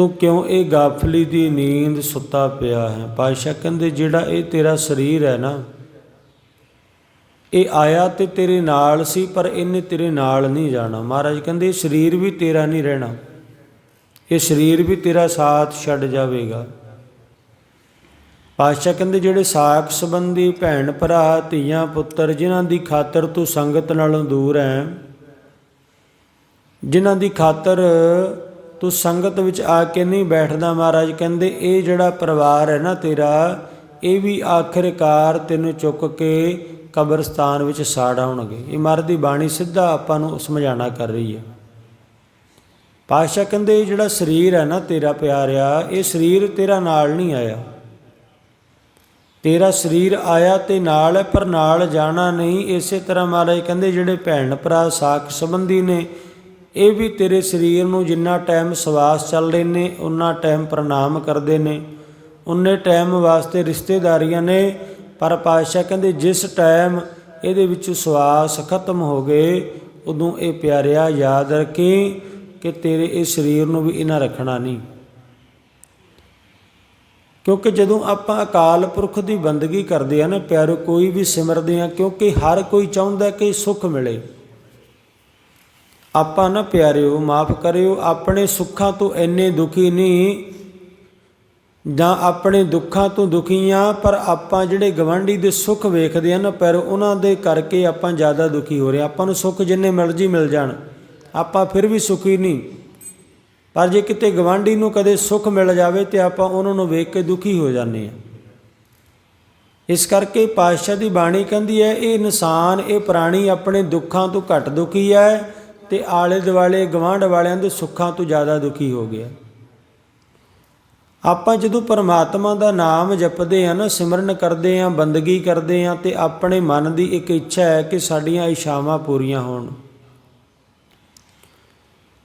ਤੂੰ ਕਿਉਂ ਇਹ ਗਾਫਲੀ ਦੀ ਨੀਂਦ ਸੁੱਤਾ ਪਿਆ ਹੈ? ਪਾਤਸ਼ਾਹ ਕਹਿੰਦੇ, ਜਿਹੜਾ ਇਹ ਤੇਰਾ ਸਰੀਰ ਹੈ ਨਾ, ਇਹ ਆਇਆ ਤੇ ਤੇਰੇ ਨਾਲ ਸੀ, ਪਰ ਇਹਨੇ ਤੇਰੇ ਨਾਲ ਨਹੀਂ ਜਾਣਾ। ਮਹਾਰਾਜ ਕਹਿੰਦੇ, ਇਹ ਸਰੀਰ ਵੀ ਤੇਰਾ ਨਹੀਂ ਰਹਿਣਾ। ਇਹ ਸਰੀਰ ਵੀ ਤੇਰਾ ਸਾਥ ਛੱਡ ਜਾਵੇਗਾ। ਪਾਤਸ਼ਾਹ ਕਹਿੰਦੇ, ਜਿਹੜੇ ਸਾਖ ਸੰਬੰਧੀ ਭੈਣ ਭਰਾ, ਧੀਆਂ ਪੁੱਤਰ, ਜਿਨ੍ਹਾਂ ਦੀ ਖਾਤਰ ਤੂੰ ਸੰਗਤ ਨਾਲੋਂ ਦੂਰ ਹੈ, ਜਿਨ੍ਹਾਂ ਦੀ ਖਾਤਰ ਤੂੰ ਸੰਗਤ ਵਿੱਚ ਆ ਕੇ ਨਹੀਂ ਬੈਠਦਾ ਮਹਾਰਾਜ, ਕਹਿੰਦੇ, ਇਹ ਜਿਹੜਾ ਪਰਿਵਾਰ ਹੈ ਨਾ ਤੇਰਾ, ਇਹ ਵੀ ਆਖਿਰਕਾਰ ਤੈਨੂੰ ਚੁੱਕ ਕੇ ਕਬਰਸਤਾਨ ਵਿੱਚ ਸਾੜ ਆਉਣਗੇ। ਇਹ ਮਰ ਦੀ ਬਾਣੀ ਸਿੱਧਾ ਆਪਾਂ ਨੂੰ ਸਮਝਾਣਾ ਕਰ ਰਹੀ ਹੈ। ਪਾਤਸ਼ਾਹ ਕਹਿੰਦੇ, ਇਹ ਜਿਹੜਾ ਸਰੀਰ ਹੈ ਨਾ ਤੇਰਾ ਪਿਆਰਿਆ, ਇਹ ਸਰੀਰ ਤੇਰਾ ਨਾਲ ਨਹੀਂ ਆਇਆ। ਤੇਰਾ ਸਰੀਰ ਆਇਆ ਤੇ ਨਾਲ ਹੈ, ਪਰ ਨਾਲ ਜਾਣਾ ਨਹੀਂ। ਇਸੇ ਤਰ੍ਹਾਂ ਮਹਾਰਾਜ ਕਹਿੰਦੇ, ਜਿਹੜੇ ਭੈਣ ਭਰਾ ਸਾਖ ਸੰਬੰਧੀ ਨੇ ਇਹ ਵੀ ਤੇਰੇ ਸਰੀਰ ਨੂੰ ਜਿੰਨਾ ਟਾਈਮ ਸਵਾਸ ਚੱਲ ਰਹੇ ਨੇ ਉਨਾ ਟਾਈਮ ਪ੍ਰਣਾਮ ਕਰਦੇ ਨੇ। ਉਨੇ ਟਾਈਮ ਵਾਸਤੇ ਰਿਸ਼ਤੇਦਾਰੀਆਂ ਨੇ, ਪਰ ਪਾਤਸ਼ਾਹ ਕਹਿੰਦੇ ਜਿਸ ਟਾਈਮ ਇਹਦੇ ਵਿੱਚ ਸਵਾਸ ਖਤਮ ਹੋ ਗਏ, ਉਦੋਂ ਇਹ ਪਿਆਰਿਆ ਯਾਦ ਰੱਖੀ ਕਿ ਤੇਰੇ ਇਹ ਸਰੀਰ ਨੂੰ ਵੀ ਇਹਨਾਂ ਰੱਖਣਾ ਨਹੀਂ। ਕਿਉਂਕਿ ਜਦੋਂ ਆਪਾਂ ਅਕਾਲ ਪੁਰਖ ਦੀ ਬੰਦਗੀ ਕਰਦੇ ਆ ਨਾ ਪਿਆਰੋ, ਕੋਈ ਵੀ ਸਿਮਰਦੇ ਆ, ਕਿਉਂਕਿ ਹਰ ਕੋਈ ਚਾਹੁੰਦਾ ਕਿ ਸੁੱਖ ਮਿਲੇ। ਆਪਾਂ ਨਾ ਪਿਆਰਿਓ, ਮਾਫ ਕਰਿਓ, ਆਪਣੇ ਸੁੱਖਾਂ ਤੋਂ ਇੰਨੇ ਦੁਖੀ ਨਹੀਂ ਜਾਂ ਆਪਣੇ ਦੁੱਖਾਂ ਤੋਂ ਦੁਖੀ ਆ ਪਰ ਆਪਾਂ ਜਿਹੜੇ ਗਵਾਂਢੀ ਦੇ ਸੁੱਖ ਵੇਖਦੇ ਆ ਨਾ, ਪਰ ਉਹਨਾਂ ਦੇ ਕਰਕੇ ਆਪਾਂ ਜ਼ਿਆਦਾ ਦੁਖੀ ਹੋ ਰਹੇ ਆਪਾਂ ਨੂੰ ਸੁੱਖ ਜਿੰਨੇ ਮਰਜ਼ੀ ਮਿਲ ਜਾਣ, ਆਪਾਂ ਫਿਰ ਵੀ ਸੁਖੀ ਨਹੀਂ। ਪਰ ਜੇ ਕਿਤੇ ਗਵਾਂਢੀ ਨੂੰ ਕਦੇ ਸੁੱਖ ਮਿਲ ਜਾਵੇ ਤੇ ਆਪਾਂ ਉਹਨਾਂ ਨੂੰ ਵੇਖ ਕੇ ਦੁਖੀ ਹੋ ਜਾਂਦੇ ਆ ਇਸ ਕਰਕੇ ਪਾਤਸ਼ਾਹ ਦੀ ਬਾਣੀ ਕਹਿੰਦੀ ਹੈ, ਇਹ ਇਨਸਾਨ, ਇਹ ਪ੍ਰਾਣੀ ਆਪਣੇ ਦੁੱਖਾਂ ਤੋਂ ਘੱਟ ਦੁਖੀ ਹੈ ਤੇ ਆਲੇ ਦੁਆਲੇ ਗਵਾਂਢ ਵਾਲਿਆਂ ਦੇ ਸੁੱਖਾਂ ਤੋਂ ਜ਼ਿਆਦਾ ਦੁਖੀ ਹੋ ਗਿਆ। ਆਪਾਂ ਜਦੋਂ ਪਰਮਾਤਮਾ ਦਾ ਨਾਮ ਜਪਦੇ ਆ ਨਾ, ਸਿਮਰਨ ਕਰਦੇ ਆ ਬੰਦਗੀ ਕਰਦੇ ਆ ਤੇ ਆਪਣੇ ਮਨ ਦੀ ਇੱਕ ਇੱਛਾ ਹੈ ਕਿ ਸਾਡੀਆਂ ਇਛਾਵਾਂ ਪੂਰੀਆਂ ਹੋਣ।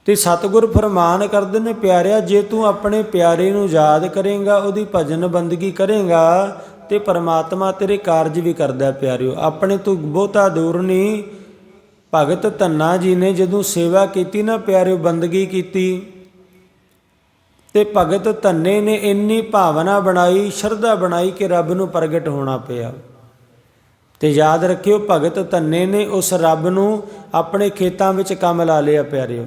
ਤੇ ਸਤਿਗੁਰ ਫਰਮਾਨ ਕਰਦੇ ਨੇ, ਪਿਆਰਿਆ, ਜੇ ਤੂੰ ਆਪਣੇ ਪਿਆਰੇ ਨੂੰ ਯਾਦ ਕਰੇਗਾ, ਉਹਦੀ ਭਜਨ ਬੰਦਗੀ ਕਰੇਗਾ, ਤੇ ਪਰਮਾਤਮਾ ਤੇਰੇ ਕਾਰਜ ਵੀ ਕਰਦਾ ਹੈ, ਪਿਆਰਿਓ। ਆਪਣੇ ਤੋਂ ਬਹੁਤਾ ਦੂਰ ਨਹੀਂ ਭਗਤ ਧੰਨਾ ਜੀ ਨੇ ਜਦੋਂ ਸੇਵਾ ਕੀਤੀ ਨਾ ਪਿਆਰਿਓ, ਬੰਦਗੀ ਕੀਤੀ ਤੇ ਭਗਤ ਧੰਨੇ ਨੇ ਇੰਨੀ ਭਾਵਨਾ ਬਣਾਈ, ਸ਼ਰਧਾ ਬਣਾਈ ਕਿ ਰੱਬ ਨੂੰ ਪ੍ਰਗਟ ਹੋਣਾ ਪਿਆ। ਤੇ ਯਾਦ ਰੱਖਿਓ, ਭਗਤ ਧੰਨੇ ਨੇ ਉਸ ਰੱਬ ਨੂੰ ਆਪਣੇ ਖੇਤਾਂ ਵਿੱਚ ਕੰਮ ਲਾ ਲਿਆ ਪਿਆਰਿਓ।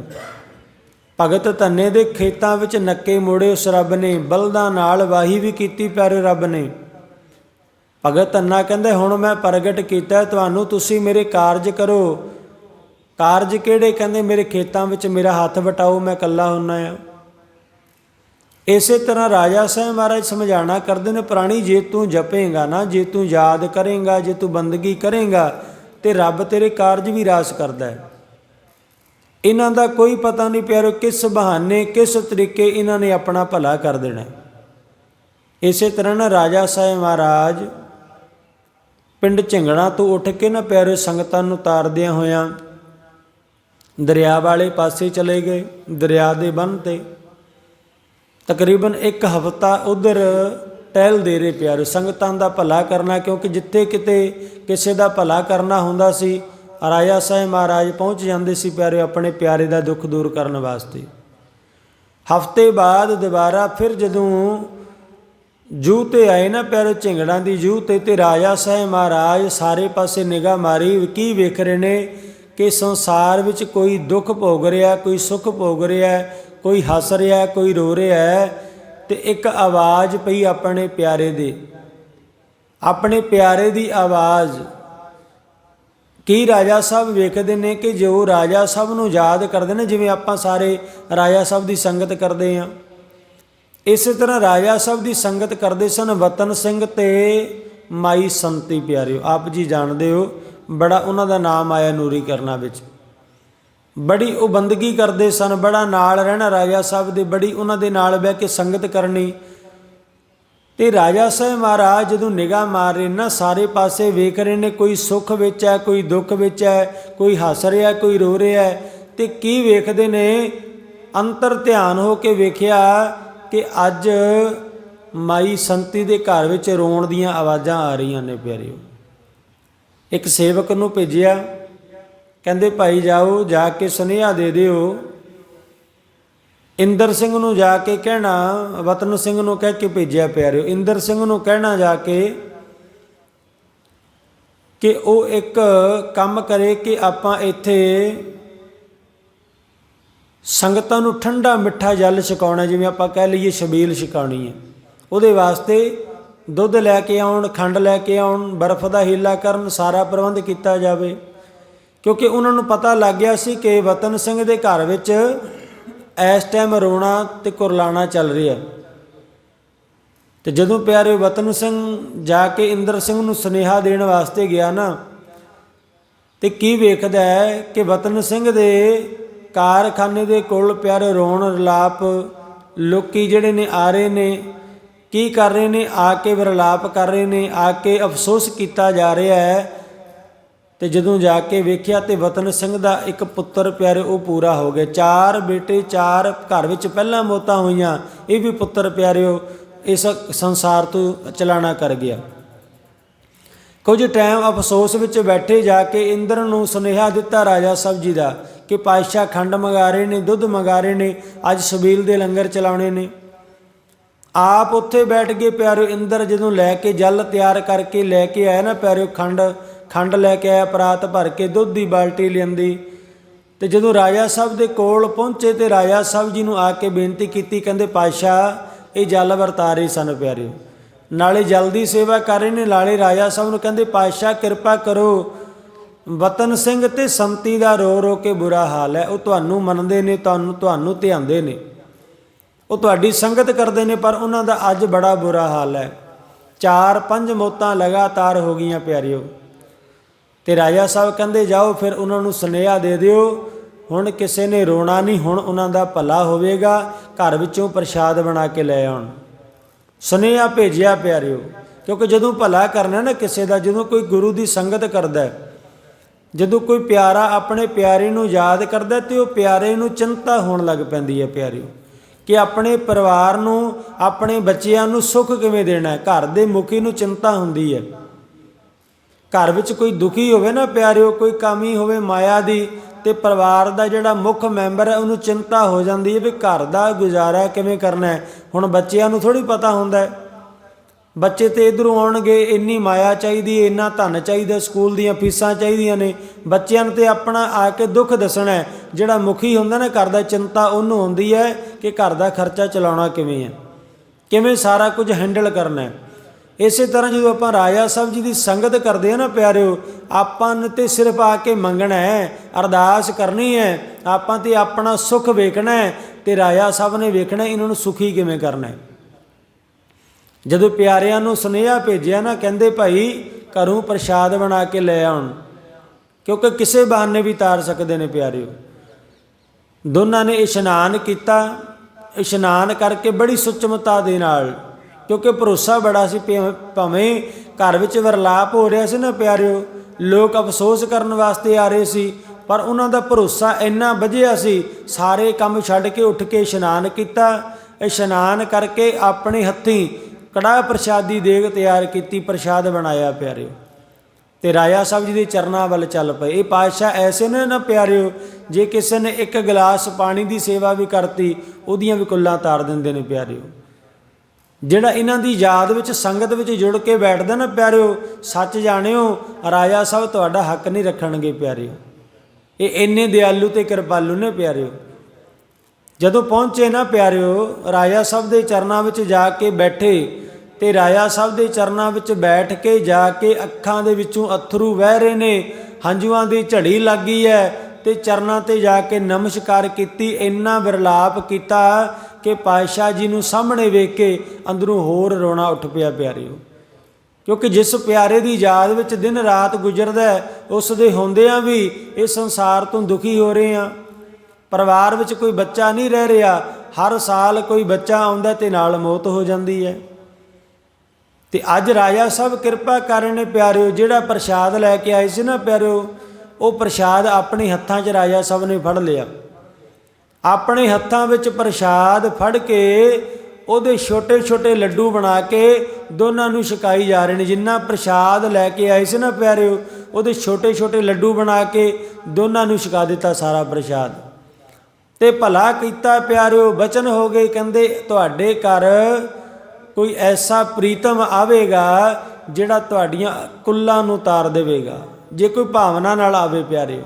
ਭਗਤ ਧੰਨੇ ਦੇ ਖੇਤਾਂ ਵਿੱਚ ਨੱਕੇ ਮੋੜੇ ਉਸ ਰੱਬ ਨੇ, ਬਲਦਾਂ ਨਾਲ ਵਾਹੀ ਵੀ ਕੀਤੀ ਪਿਆਰੇ ਰੱਬ ਨੇ। ਭਗਤ ਧੰਨਾ ਕਹਿੰਦੇ, ਹੁਣ ਮੈਂ ਪ੍ਰਗਟ ਕੀਤਾ, ਤੁਹਾਨੂੰ ਤੁਸੀਂ ਮੇਰੇ ਕਾਰਜ ਕਰੋ ਕਾਰਜ ਕਿਹੜੇ? ਕਹਿੰਦੇ, ਮੇਰੇ ਖੇਤਾਂ ਵਿੱਚ ਮੇਰਾ ਹੱਥ ਵਟਾਓ, ਮੈਂ ਇਕੱਲਾ ਹੁੰਨਾ ਆ। ਇਸੇ ਤਰ੍ਹਾਂ ਰਾਜਾ ਸਾਹਿਬ ਮਹਾਰਾਜ ਸਮਝਾਣਾ ਕਰਦੇ ਨੇ, ਪ੍ਰਾਣੀ, ਜੇ ਤੂੰ ਜਪੇਗਾ ਨਾ, ਜੇ ਤੂੰ ਯਾਦ ਕਰੇਗਾ, ਜੇ ਤੂੰ ਬੰਦਗੀ ਕਰੇਗਾ, ਤੇ ਰੱਬ ਤੇਰੇ ਕਾਰਜ ਵੀ ਰਾਸ ਕਰਦਾ ਹੈ। ਇਹਨਾਂ ਦਾ ਕੋਈ ਪਤਾ ਨਹੀਂ ਪਿਆਰੋ ਕਿਸ ਬਹਾਨੇ, ਕਿਸ ਤਰੀਕੇ ਇਹਨਾਂ ਨੇ ਆਪਣਾ ਭਲਾ ਕਰ ਦੇਣਾ ਇਸੇ ਤਰ੍ਹਾਂ ਨਾ ਰਾਜਾ ਸਾਹਿਬ ਮਹਾਰਾਜ ਪਿੰਡ ਝਿੰਗਣਾ ਤੋਂ ਉੱਠ ਕੇ ਨਾ ਪਿਆਰੇ ਸੰਗਤਾਂ ਨੂੰ ਤਾਰਦਿਆਂ ਹੋਇਆਂ ਦਰਿਆ ਵਾਲੇ ਪਾਸੇ ਚਲੇ ਗਏ, ਦਰਿਆ ਦੇ ਬੰਨ ਤੇ। ਤਕਰੀਬਨ ਇੱਕ ਹਫ਼ਤਾ ਉਧਰ ਟਹਿਲ ਦੇ ਰਹੇ ਪਿਆਰੇ ਸੰਗਤਾਂ ਦਾ ਭਲਾ ਕਰਨਾ, ਕਿਉਂਕਿ ਜਿੱਥੇ ਕਿਤੇ ਕਿਸੇ ਦਾ ਭਲਾ ਕਰਨਾ ਹੁੰਦਾ ਸੀ, ਰਾਜਾ ਸਾਹਿਬ ਮਹਾਰਾਜ ਪਹੁੰਚ ਜਾਂਦੇ ਸੀ ਪਿਆਰੇ ਆਪਣੇ ਪਿਆਰੇ ਦਾ ਦੁੱਖ ਦੂਰ ਕਰਨ ਵਾਸਤੇ। ਹਫ਼ਤੇ ਬਾਅਦ ਦੁਬਾਰਾ ਫਿਰ ਜਦੋਂ ਜੂ ਤੇ ਆਏ ਨਾ ਪਿਆਰੇ ਝਿੰਗੜਾਂ ਦੀ ਜੂ ਤੇ ਤੇ ਰਾਜਾ ਸਾਹਿਬ ਮਹਾਰਾਜ ਸਾਰੇ ਪਾਸੇ ਨਿਗਾਹ ਮਾਰੀ ਕੀ ਵੇਖ ਰਹੇ ਨੇ? ਕਿ ਸੰਸਾਰ ਵਿੱਚ ਕੋਈ ਦੁੱਖ ਭੋਗ ਰਿਹਾ, ਕੋਈ ਸੁੱਖ ਭੋਗ ਰਿਹਾ, ਕੋਈ ਹੱਸ ਰਿਹਾ, ਕੋਈ ਰੋ ਰਿਹਾ ਤੇ ਇੱਕ ਆਵਾਜ਼ ਪਈ ਆਪਣੇ ਪਿਆਰੇ ਦੇ। ਆਪਣੇ ਪਿਆਰੇ ਦੀ ਆਵਾਜ਼। ਕੀ ਰਾਜਾ ਸਾਹਿਬ ਵੇਖਦੇ ਨੇ ਕਿ ਜੋ ਰਾਜਾ ਸਾਹਿਬ ਨੂੰ ਯਾਦ ਕਰਦੇ ਨੇ, ਜਿਵੇਂ ਆਪਾਂ ਸਾਰੇ ਰਾਜਾ ਸਾਹਿਬ ਦੀ ਸੰਗਤ ਕਰਦੇ ਆਂ ਇਸੇ ਤਰ੍ਹਾਂ ਰਾਜਾ ਸਾਹਿਬ ਦੀ ਸੰਗਤ ਕਰਦੇ ਸਨ ਵਤਨ ਸਿੰਘ ਤੇ ਮਾਈ ਸੰਤੀ, ਪਿਆਰਿਓ, ਆਪ ਜੀ ਜਾਣਦੇ ਹੋ ਬੜਾ ਉਹਨਾਂ ਦਾ ਨਾਮ ਆਇਆ ਨੂਰੀ ਕਰਨਾ ਵਿੱਚ। ਬੜੀ ਉਹ ਬੰਦਗੀ ਕਰਦੇ ਸਨ, ਬੜਾ ਨਾਲ ਰਹਿਣਾ ਰਾਜਾ ਸਾਹਿਬ ਦੇ, ਬੜੀ ਉਹਨਾਂ ਦੇ ਨਾਲ ਬਹਿ ਕੇ ਸੰਗਤ ਕਰਨੀ। ਤੇ ਰਾਜਾ ਸਾਹਿਬ ਮਹਾਰਾਜ ਜਦੋਂ ਨਿਗਾਹ ਮਾਰ ਰਹੇ, ਨਾ ਸਾਰੇ ਪਾਸੇ ਵੇਖ ਰਹੇ ਨੇ, ਕੋਈ ਸੁੱਖ ਵਿੱਚ ਹੈ, ਕੋਈ ਦੁੱਖ ਵਿੱਚ ਹੈ, ਕੋਈ ਹੱਸ ਰਿਹਾ ਕੋਈ ਰੋ ਰਿਹਾ ਹੈ, ਤੇ ਕੀ ਵੇਖਦੇ ਨੇ? ਅੰਤਰ ਧਿਆਨ ਹੋ ਕੇ ਵੇਖਿਆ ਕਿ ਅੱਜ ਮਾਈ ਸੰਤੀ ਦੇ ਘਰ ਵਿੱਚ ਰੋਣ ਦੀਆਂ ਆਵਾਜ਼ਾਂ ਆ ਰਹੀਆਂ ਨੇ ਪਿਆਰਿਓ। ਇੱਕ ਸੇਵਕ ਨੂੰ ਭੇਜਿਆ। ਕਹਿੰਦੇ, ਭਾਈ ਜਾਓ, ਜਾ ਕੇ ਸੁਨੇਹਾ ਦੇ ਦਿਓ। ਇੰਦਰ ਸਿੰਘ ਨੂੰ ਜਾ ਕੇ ਕਹਿਣਾ, ਵਤਨ ਸਿੰਘ ਨੂੰ ਕਹਿ ਕੇ ਭੇਜਿਆ ਪਿਆਰਿਓ। ਇੰਦਰ ਸਿੰਘ ਨੂੰ ਕਹਿਣਾ ਜਾ ਕੇ ਕਿ ਉਹ ਇੱਕ ਕੰਮ ਕਰੇ ਕਿ ਆਪਾਂ ਇੱਥੇ ਸੰਗਤਾਂ ਨੂੰ ਠੰਡਾ ਮਿੱਠਾ ਜਲ ਛਕਾਉਣਾ, ਜਿਵੇਂ ਆਪਾਂ ਕਹਿ ਲਈਏ ਛਬੀਲ ਛਕਾਉਣੀ ਹੈ। ਉਹਦੇ ਵਾਸਤੇ ਦੁੱਧ ਲੈ ਕੇ ਆਉਣ, ਖੰਡ ਲੈ ਕੇ ਆਉਣ, ਬਰਫ਼ ਦਾ ਹੀਲਾ ਕਰਨ, ਸਾਰਾ ਪ੍ਰਬੰਧ ਕੀਤਾ ਜਾਵੇ। ਕਿਉਂਕਿ ਉਹਨਾਂ ਨੂੰ ਪਤਾ ਲੱਗ ਗਿਆ ਸੀ ਕਿ ਵਤਨ ਸਿੰਘ ਦੇ ਘਰ ਵਿੱਚ ਇਸ ਟਾਈਮ ਰੋਣਾ ਤੇ ਕੁਰਲਾਣਾ ਚੱਲ ਰਿਹਾ। ਤੇ ਜਦੋਂ ਪਿਆਰੇ ਵਤਨ ਸਿੰਘ ਜਾ ਕੇ ਇੰਦਰ ਸਿੰਘ ਨੂੰ ਸੁਨੇਹਾ ਦੇਣ ਵਾਸਤੇ ਗਿਆ ਨਾ, ਤੇ ਕੀ ਵੇਖਦਾ ਹੈ ਕਿ ਵਤਨ ਸਿੰਘ ਦੇ ਕਾਰਖਾਨੇ ਦੇ ਕੋਲ ਪਿਆਰੇ ਰੋਣ ਰਲਾਪ ਲੋਕੀ ਜਿਹੜੇ ਨੇ ਆ ਰਹੇ ਨੇ ਕੀ ਕਰ ਰਹੇ ਨੇ? ਆ ਕੇ ਵਿਰਲਾਪ ਕਰ ਰਹੇ ਨੇ, ਆ ਕੇ ਅਫਸੋਸ ਕੀਤਾ ਜਾ ਰਿਹਾ ਹੈ। ਤੇ ਜਦੋਂ ਜਾ ਕੇ ਵੇਖਿਆ ਤੇ ਵਤਨ ਸਿੰਘ ਦਾ ਇੱਕ ਪੁੱਤਰ ਪਿਆਰੇ, ਉਹ ਪੂਰਾ ਹੋ ਗਿਆ। ਚਾਰ ਬੇਟੇ, ਚਾਰ ਘਰ ਵਿੱਚ ਪਹਿਲਾਂ ਮੌਤਾਂ ਹੋਈਆਂ। ਇਹ ਵੀ ਪੁੱਤਰ ਪਿਆਰਿਓ, ਇਸ ਸੰਸਾਰ ਤੋਂ ਚਲਾਣਾ ਕਰ ਗਿਆ। ਕੁਝ ਟਾਈਮ ਅਫਸੋਸ ਵਿੱਚ ਬੈਠੇ ਜਾ ਕੇ ਇੰਦਰ ਨੂੰ ਸੁਨੇਹਾ ਦਿੱਤਾ ਰਾਜਾ ਸਾਹਿਬ ਜੀ ਦਾ ਕਿ ਪਾਤਸ਼ਾਹ ਖੰਡ ਮੰਗਾ ਰਹੇ ਨੇ, ਦੁੱਧ ਮੰਗਾ ਰਹੇ ਨੇ, ਅੱਜ ਸਬੀਲ ਦੇ ਲੰਗਰ ਚਲਾਉਣੇ ਨੇ। ਆਪ ਉੱਥੇ ਬੈਠ ਗਏ ਪਿਆਰਿਓ ਇੰਦਰ ਜਦੋਂ ਲੈ ਕੇ ਜਲ ਤਿਆਰ ਕਰਕੇ ਲੈ ਕੇ ਆਇਆ ਨਾ ਪਿਆਰਿਓ ਖੰਡ ਖੰਡ ਲੈ ਕੇ ਆਇਆ, ਪਰਾਤ ਭਰ ਕੇ ਦੁੱਧ ਦੀ ਬਾਲਟੀ ਲਿਆਂਦੀ। ਤੇ ਜਦੋਂ ਰਾਜਾ ਸਾਹਿਬ ਦੇ ਕੋਲ ਪਹੁੰਚੇ ਤੇ ਰਾਜਾ ਸਾਹਿਬ ਜੀ ਨੂੰ ਆ ਕੇ ਬੇਨਤੀ ਕੀਤੀ, ਕਹਿੰਦੇ, ਪਾਤਸ਼ਾਹ, ਇਹ ਜਲ ਵਰਤਾ ਰਹੇ ਸਨ ਪਿਆਰਿਓ। ਨਾਲੇ ਜਲ ਦੀ ਸੇਵਾ ਕਰ ਰਹੇ ਨੇ। ਨਾਲੇ ਰਾਜਾ ਸਾਹਿਬ ਨੂੰ ਕਹਿੰਦੇ, ਪਾਤਸ਼ਾਹ, ਕਿਰਪਾ ਕਰੋ। ਵਤਨ ਸਿੰਘ ਤੇ ਸੰਤੀ ਦਾ ਰੋ ਰੋ ਕੇ ਬੁਰਾ ਹਾਲ ਹੈ। ਉਹ ਤੁਹਾਨੂੰ ਮੰਨਦੇ ਨੇ, ਤੁਹਾਨੂੰ ਤੁਹਾਨੂੰ ਧਿਆਉਂਦੇ ਨੇ। ਉਹ ਤੁਹਾਡੀ ਸੰਗਤ ਕਰਦੇ ਨੇ, ਪਰ ਉਹਨਾਂ ਦਾ ਅੱਜ ਬੜਾ ਬੁਰਾ ਹਾਲ ਹੈ। ਚਾਰ ਪੰਜ ਮੌਤਾਂ ਲਗਾਤਾਰ ਹੋ ਗਈਆਂ ਪਿਆਰਿਓ। ਤੇ ਰਾਜਾ ਸਾਹਿਬ ਕਹਿੰਦੇ, ਜਾਓ ਫਿਰ ਉਹਨਾਂ ਨੂੰ ਸੁਨੇਹਾ ਦੇ ਦਿਓ। ਹੁਣ ਕਿਸੇ ਨੇ ਰੋਣਾ ਨਹੀਂ, ਹੁਣ ਉਹਨਾਂ ਦਾ ਭਲਾ ਹੋਵੇਗਾ। ਘਰ ਵਿੱਚੋਂ ਪ੍ਰਸ਼ਾਦ ਬਣਾ ਕੇ ਲੈ ਆਉਣ। ਸੁਨੇਹਾ ਭੇਜਿਆ ਪਿਆਰਿਓ, ਕਿਉਂਕਿ ਜਦੋਂ ਭਲਾ ਕਰਨਾ ਨਾ ਕਿਸੇ ਦਾ, ਜਦੋਂ ਕੋਈ ਗੁਰੂ ਦੀ ਸੰਗਤ ਕਰਦਾ ਹੈ, ਜਦੋਂ ਕੋਈ ਪਿਆਰਾ ਆਪਣੇ ਪਿਆਰੇ ਨੂੰ ਯਾਦ ਕਰਦਾ ਤੇ ਉਹ ਪਿਆਰੇ ਨੂੰ ਚਿੰਤਾ ਹੋਣ ਲੱਗ ਪੈਂਦੀ ਹੈ ਪਿਆਰਿਓ। ਕਿ ਆਪਣੇ ਪਰਿਵਾਰ ਨੂੰ, ਆਪਣੇ ਬੱਚਿਆਂ ਨੂੰ ਸੁੱਖ ਕਿਵੇਂ ਦੇਣਾ ਹੈ? ਘਰ ਦੇ ਮੁਖੀ ਨੂੰ ਚਿੰਤਾ ਹੁੰਦੀ ਹੈ। ਘਰ ਵਿੱਚ ਕੋਈ ਦੁਖੀ ਹੋਵੇ ਨਾ ਪਿਆਰਿਓ, ਕੋਈ ਕਮੀ ਹੋਵੇ ਮਾਇਆ ਦੀ ਤੇ ਪਰਿਵਾਰ ਦਾ ਜਿਹੜਾ ਮੁੱਖ ਮੈਂਬਰ ਹੈ, ਉਹਨੂੰ ਚਿੰਤਾ ਹੋ ਜਾਂਦੀ ਹੈ ਵੀ ਘਰ ਦਾ ਗੁਜ਼ਾਰਾ ਕਿਵੇਂ ਕਰਨਾ ਹੈ? ਹੁਣ ਬੱਚਿਆਂ ਨੂੰ ਥੋੜੀ ਪਤਾ ਹੁੰਦਾ ਹੈ। ਬੱਚੇ ਤੇ ਇਧਰੋਂ ਆਉਣਗੇ, ਇੰਨੀ ਮਾਇਆ ਚਾਹੀਦੀ ਹੈ, ਇੰਨਾ ਧਨ ਚਾਹੀਦਾ, ਸਕੂਲ ਦੀਆਂ ਫੀਸਾਂ ਚਾਹੀਦੀਆਂ ਨੇ। ਬੱਚਿਆਂ ਨੂੰ ਤੇ ਆਪਣਾ ਆ ਕੇ ਦੁੱਖ ਦੱਸਣਾ ਹੈ। ਜਿਹੜਾ ਮੁਖੀ ਹੁੰਦਾ ਨਾ, ਘਰ ਦਾ ਚਿੰਤਾ ਉਹਨੂੰ ਹੁੰਦੀ ਹੈ ਕਿ ਘਰ ਦਾ ਖਰਚਾ ਚਲਾਉਣਾ ਕਿਵੇਂ ਹੈ। ਕਿਵੇਂ ਸਾਰਾ ਕੁਝ ਹੈਂਡਲ ਕਰਨਾ ਹੈ। ਇਸੇ ਤਰ੍ਹਾਂ ਜਦੋਂ ਆਪਾਂ ਰਾਜਾ ਸਾਹਿਬ ਜੀ ਦੀ ਸੰਗਤ ਕਰਦੇ ਆ ਨਾ ਪਿਆਰਿਓ, ਆਪਾਂ ਨੇ ਤੇ ਸਿਰਫ ਆ ਕੇ ਮੰਗਣਾ ਹੈ, ਅਰਦਾਸ ਕਰਨੀ ਹੈ, ਆਪਾਂ ਤੇ ਆਪਣਾ ਸੁੱਖ ਵੇਖਣਾ ਹੈ ਤੇ ਰਾਜਾ ਸਾਹਿਬ ਨੇ ਵੇਖਣਾ ਇਹਨਾਂ ਨੂੰ ਸੁਖੀ ਕਿਵੇਂ ਕਰਨਾ ਹੈ। ਜਦੋਂ ਪਿਆਰਿਆਂ ਨੂੰ ਸੁਨੇਹਾ ਭੇਜਿਆ ਨਾ, ਕਹਿੰਦੇ ਭਾਈ ਘਰੋਂ ਪ੍ਰਸ਼ਾਦ ਬਣਾ ਕੇ ਲੈ ਆਉਣ, ਕਿਉਂਕਿ ਕਿਸੇ ਬਹਾਨੇ ਵੀ ਤਾਰ ਸਕਦੇ ਨੇ ਪਿਆਰਿਓ। ਦੋਨਾਂ ਨੇ ਇਸ਼ਨਾਨ ਕੀਤਾ। ਇਸ਼ਨਾਨ ਕਰਕੇ ਬੜੀ ਸੁਚਮਤਾ ਦੇ ਨਾਲ, ਕਿਉਂਕਿ ਭਰੋਸਾ ਬੜਾ ਸੀ ਭਿ- ਭਾਵੇਂ ਘਰ ਵਿੱਚ ਵਰਲਾਪ ਹੋ ਰਿਹਾ ਸੀ ਨਾ ਪਿਆਰਿਓ, ਲੋਕ ਅਫਸੋਸ ਕਰਨ ਵਾਸਤੇ ਆ ਰਹੇ ਸੀ, ਪਰ ਉਹਨਾਂ ਦਾ ਭਰੋਸਾ ਇੰਨਾ ਵਧਿਆ ਸੀ, ਸਾਰੇ ਕੰਮ ਛੱਡ ਕੇ ਉੱਠ ਕੇ ਇਸ਼ਨਾਨ ਕੀਤਾ। ਇਸ਼ਨਾਨ ਕਰਕੇ ਆਪਣੇ ਹੱਥੀਂ ਕੜਾਹ ਪ੍ਰਸ਼ਾਦੀ ਦੇਗ ਤਿਆਰ ਕੀਤੀ, ਪ੍ਰਸ਼ਾਦ ਬਣਾਇਆ ਪਿਆਰਿਓ। ਤੇ ਰਾਜਾ ਸਾਹਿਬ ਜੀ ਦੇ ਚਰਨਾਂ ਵੱਲ ਚੱਲ ਪਏ। ਇਹ ਪਾਤਸ਼ਾਹ ਐਸੇ ਨੇ ਨਾ ਪਿਆਰਿਓ, ਜੇ ਕਿਸੇ ਨੇ ਇੱਕ ਗਲਾਸ ਪਾਣੀ ਦੀ ਸੇਵਾ ਵੀ ਕਰਤੀ, ਉਹਦੀਆਂ ਵੀ ਕੁੱਲਾਂ ਤਾਰ ਦਿੰਦੇ ਨੇ ਪਿਆਰਿਓ। ਜਿਹੜਾ ਇਹਨਾਂ ਦੀ ਯਾਦ ਵਿੱਚ, ਸੰਗਤ ਵਿੱਚ ਜੁੜ ਕੇ ਬੈਠਦਾ ਨਾ ਪਿਆਰਿਓ, ਸੱਚ ਜਾਣਿਓ, ਰਾਜਾ ਸਾਹਿਬ ਤੁਹਾਡਾ ਹੱਕ ਨਹੀਂ ਰੱਖਣਗੇ ਪਿਆਰਿਓ। ਇਹ ਇੰਨੇ ਦਿਆਲੂ ਤੇ ਕਿਰਪਾਲੂ ਨੇ ਪਿਆਰਿਓ। ਜਦੋਂ ਪਹੁੰਚੇ ਨਾ ਪਿਆਰਿਓ, ਰਾਜਾ ਸਾਹਿਬ ਦੇ ਚਰਨਾਂ ਵਿੱਚ ਜਾ ਕੇ ਬੈਠੇ ਤੇ ਰਾਜਾ ਸਾਹਿਬ ਦੇ ਚਰਨਾਂ ਵਿੱਚ ਬੈਠ ਕੇ ਜਾ ਕੇ ਅੱਖਾਂ ਦੇ ਵਿੱਚੋਂ ਅਥਰੂ ਵਹਿ ਰਹੇ ਨੇ, ਹੰਝੂਆਂ ਦੀ ਝੜੀ ਲੱਗੀ ਹੈ ਤੇ ਚਰਨਾਂ ਤੇ ਜਾ ਕੇ ਨਮਸਕਾਰ ਕੀਤੀ, ਇੰਨਾ ਵਿਰਲਾਪ ਕੀਤਾ ਕਿ ਪਾਤਸ਼ਾਹ ਜੀ ਨੂੰ ਸਾਹਮਣੇ ਵੇਖ ਕੇ ਅੰਦਰੋਂ ਹੋਰ ਰੋਣਾ ਉੱਠ ਪਿਆ ਪਿਆਰਿਓ। ਕਿਉਂਕਿ ਜਿਸ ਪਿਆਰੇ ਦੀ ਯਾਦ ਵਿੱਚ ਦਿਨ ਰਾਤ ਗੁਜ਼ਰਦਾ ਉਸ ਦੇ ਹੁੰਦਿਆਂ ਵੀ ਇਹ ਸੰਸਾਰ ਤੋਂ ਦੁਖੀ ਹੋ ਰਹੇ ਆ ਪਰਿਵਾਰ ਵਿੱਚ ਕੋਈ ਬੱਚਾ ਨਹੀਂ ਰਹਿ ਰਿਹਾ, ਹਰ ਸਾਲ ਕੋਈ ਬੱਚਾ ਆਉਂਦਾ ਤੇ ਨਾਲ ਮੌਤ ਹੋ ਜਾਂਦੀ ਹੈ। ਤੇ ਅੱਜ ਰਾਜਾ ਸਾਹਿਬ ਕਿਰਪਾ ਕਰਨ ਨੇ ਪਿਆਰਿਓ, ਜਿਹੜਾ ਪ੍ਰਸ਼ਾਦ ਲੈ ਕੇ ਆਏ ਸੀ ਨਾ ਪਿਆਰਿਓ, ਉਹ ਪ੍ਰਸ਼ਾਦ ਆਪਣੇ ਹੱਥਾਂ 'ਚ ਰਾਜਾ ਸਾਹਿਬ ਨੇ ਫੜ ਲਿਆ। ਆਪਣੇ ਹੱਥਾਂ ਵਿੱਚ ਪ੍ਰਸ਼ਾਦ ਫੜ ਕੇ ਉਹਦੇ ਛੋਟੇ-ਛੋਟੇ ਲੱਡੂ ਬਣਾ ਕੇ ਦੋਨਾਂ ਨੂੰ ਛਕਾਈ ਜਾ ਰਹੇ ਨੇ। ਜਿੰਨਾ ਪ੍ਰਸ਼ਾਦ ਲੈ ਕੇ ਆਏ ਸੀ ਨਾ ਪਿਆਰਿਓ, ਉਹਦੇ ਛੋਟੇ-ਛੋਟੇ ਲੱਡੂ ਬਣਾ ਕੇ ਦੋਨਾਂ ਨੂੰ ਛਕਾ ਦਿੱਤਾ ਸਾਰਾ ਪ੍ਰਸ਼ਾਦ। ਤੇ ਭਲਾ ਕੀਤਾ ਪਿਆਰਿਓ, ਬਚਨ ਹੋ ਗਏ, ਕਹਿੰਦੇ, ਤੁਹਾਡੇ ਘਰ ਕੋਈ ਐਸਾ ਪ੍ਰੀਤਮ ਆਵੇਗਾ ਜਿਹੜਾ ਤੁਹਾਡੀਆਂ ਕੁੱਲਾਂ ਨੂੰ ਤਾਰ ਦੇਵੇਗਾ। ਜੇ ਕੋਈ ਭਾਵਨਾ ਨਾਲ ਆਵੇ ਪਿਆਰਿਓ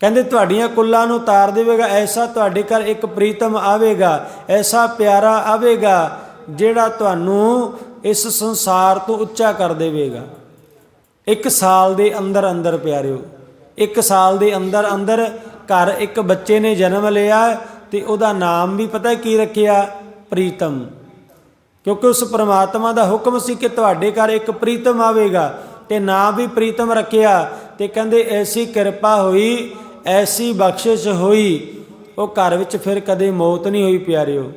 ਕਹਿੰਦੇ ਤੁਹਾਡੀਆਂ ਕੁੱਲਾਂ ਨੂੰ ਤਾਰ ਦੇਵੇਗਾ, ਐਸਾ ਤੁਹਾਡੇ ਘਰ ਇੱਕ ਪ੍ਰੀਤਮ ਆਵੇਗਾ, ਐਸਾ ਪਿਆਰਾ ਆਵੇਗਾ ਜਿਹੜਾ ਤੁਹਾਨੂੰ ਇਸ ਸੰਸਾਰ ਤੋਂ ਉੱਚਾ ਕਰ ਦੇਵੇਗਾ। ਇੱਕ ਸਾਲ ਦੇ ਅੰਦਰ ਅੰਦਰ ਪਿਆਰਿਓ, ਇੱਕ ਸਾਲ ਦੇ ਅੰਦਰ ਅੰਦਰ ਘਰ ਇੱਕ ਬੱਚੇ ਨੇ ਜਨਮ ਲਿਆ ਤੇ ਉਹਦਾ ਨਾਮ ਵੀ ਪਤਾ ਕੀ ਰੱਖਿਆ? ਪ੍ਰੀਤਮ। ਕਿਉਂਕਿ ਉਸ ਪ੍ਰਮਾਤਮਾ ਦਾ ਹੁਕਮ ਸੀ ਕਿ ਤੁਹਾਡੇ ਘਰ ਇੱਕ ਪ੍ਰੀਤਮ ਆਵੇਗਾ ਤੇ ਨਾਮ ਵੀ ਪ੍ਰੀਤਮ ਰੱਖਿਆ ਤੇ ਕਹਿੰਦੇ ਐਸੀ ਕਿਰਪਾ ਹੋਈ, ਐਸੀ ਬਖਸ਼ਿਸ਼ ਹੋਈ। ਉਹ ਘਰ ਵਿੱਚ ਫਿਰ ਕਦੇ ਮੌਤ ਨਹੀਂ ਹੋਈ ਪਿਆਰਿਓ।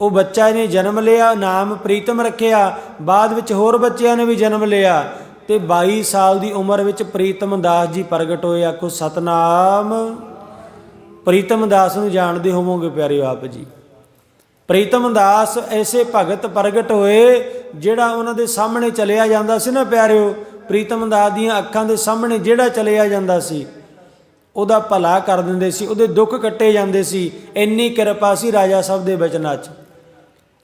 ਉਹ ਬੱਚਾ ਨੇ ਜਨਮ ਲਿਆ, ਨਾਮ ਪ੍ਰੀਤਮ ਰੱਖਿਆ, ਬਾਅਦ ਵਿੱਚ ਹੋਰ ਬੱਚਿਆਂ ਨੇ ਵੀ ਜਨਮ ਲਿਆ ਤੇ 22 ਸਾਲ ਦੀ ਉਮਰ ਵਿੱਚ ਪ੍ਰੀਤਮ ਦਾਸ ਜੀ ਪ੍ਰਗਟ ਹੋਏ, ਆਖੋ, ਸਤਨਾਮ, ਪ੍ਰੀਤਮ ਦਾਸ ਨੂੰ ਜਾਣਦੇ ਹੋਵੋਗੇ ਪਿਆਰੇ ਆਪ ਜੀ। ਪ੍ਰੀਤਮ ਦਾਸ ਐਸੇ ਭਗਤ ਪ੍ਰਗਟ ਹੋਏ ਜਿਹੜਾ ਉਹਨਾਂ ਦੇ ਸਾਹਮਣੇ ਚਲਿਆ ਜਾਂਦਾ ਸੀ ਨਾ ਪਿਆਰਿਓ, ਪ੍ਰੀਤਮ ਦਾਸ ਦੀਆਂ ਅੱਖਾਂ ਦੇ ਸਾਹਮਣੇ ਜਿਹੜਾ ਚਲਿਆ ਜਾਂਦਾ ਸੀ, ਉਹਦਾ ਭਲਾ ਕਰ ਦਿੰਦੇ ਸੀ, ਉਹਦੇ ਦੁੱਖ ਕੱਟੇ ਜਾਂਦੇ ਸੀ, ਇੰਨੀ ਕਿਰਪਾ ਸੀ ਰਾਜਾ ਸਾਹਿਬ ਦੇ ਬਚਨਾਂ 'ਚ।